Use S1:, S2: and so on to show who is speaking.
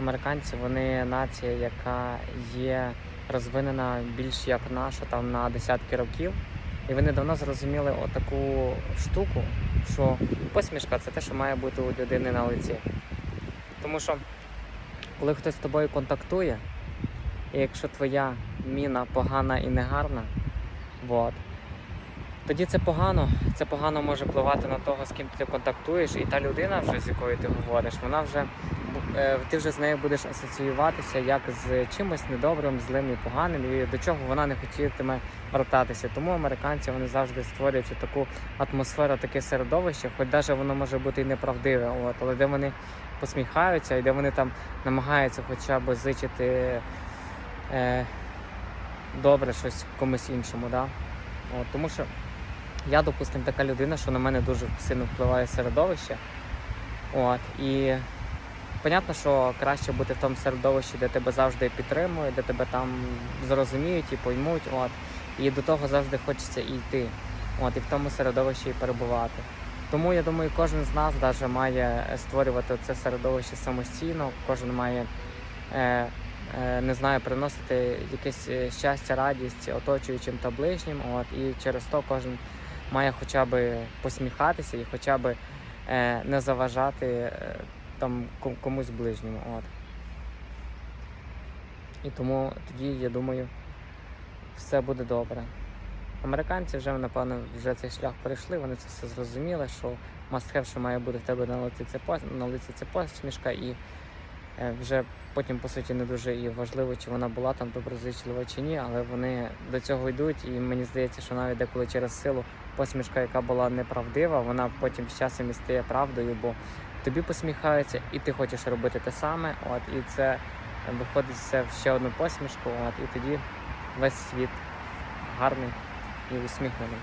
S1: американці вони нація, яка є розвинена більш як наша, там на десятки років. І вони давно зрозуміли отаку штуку, що посмішка це те, що має бути у людини на лиці. Тому що коли хтось з тобою контактує, і якщо твоя міна погана і негарна, от, тоді це погано. Це погано може впливати на того, з ким ти контактуєш, і та людина, вже з якою ти говориш, вона вже ти вже з нею будеш асоціюватися як з чимось недобрим, злим і поганим, і до чого вона не хотітиме вертатися. Тому американці вони завжди створюють таку атмосферу, таке середовище, хоч навіть воно може бути і неправдиве, от, але де вони посміхаються і де вони там намагаються хоча б зичити е, добре щось комусь іншому. Да? От, тому що я, допустим, така людина, що на мене дуже сильно впливає середовище. От, і понятно, що краще бути в тому середовищі, де тебе завжди підтримують, де тебе там зрозуміють і поймуть. От, і до того завжди хочеться і йти. От, і в тому середовищі і перебувати. Тому я думаю, кожен з нас даже має створювати це середовище самостійно, кожен має е, е, не знаю, приносити якесь е, щастя, радість оточуючим та ближнім. От, і через то кожен має хоча б посміхатися і хоча б е, не заважати е, там комусь ближньому. От. І тому тоді, я думаю, все буде добре. Американці вже, напевно, вже цей шлях перейшли, вони це все зрозуміли, що have, що має бути в тебе на лиці це, на лиці це посмішка, і е, вже потім, по суті, не дуже і важливо, чи вона була там доброзичлива чи ні, але вони до цього йдуть, і мені здається, що навіть деколи через силу посмішка, яка була неправдива, вона потім з часом і стає правдою, бо тобі посміхаються, і ти хочеш робити те саме. От, і це виходить все в ще одну посмішку, от, і тоді весь світ гарний і усміхнений.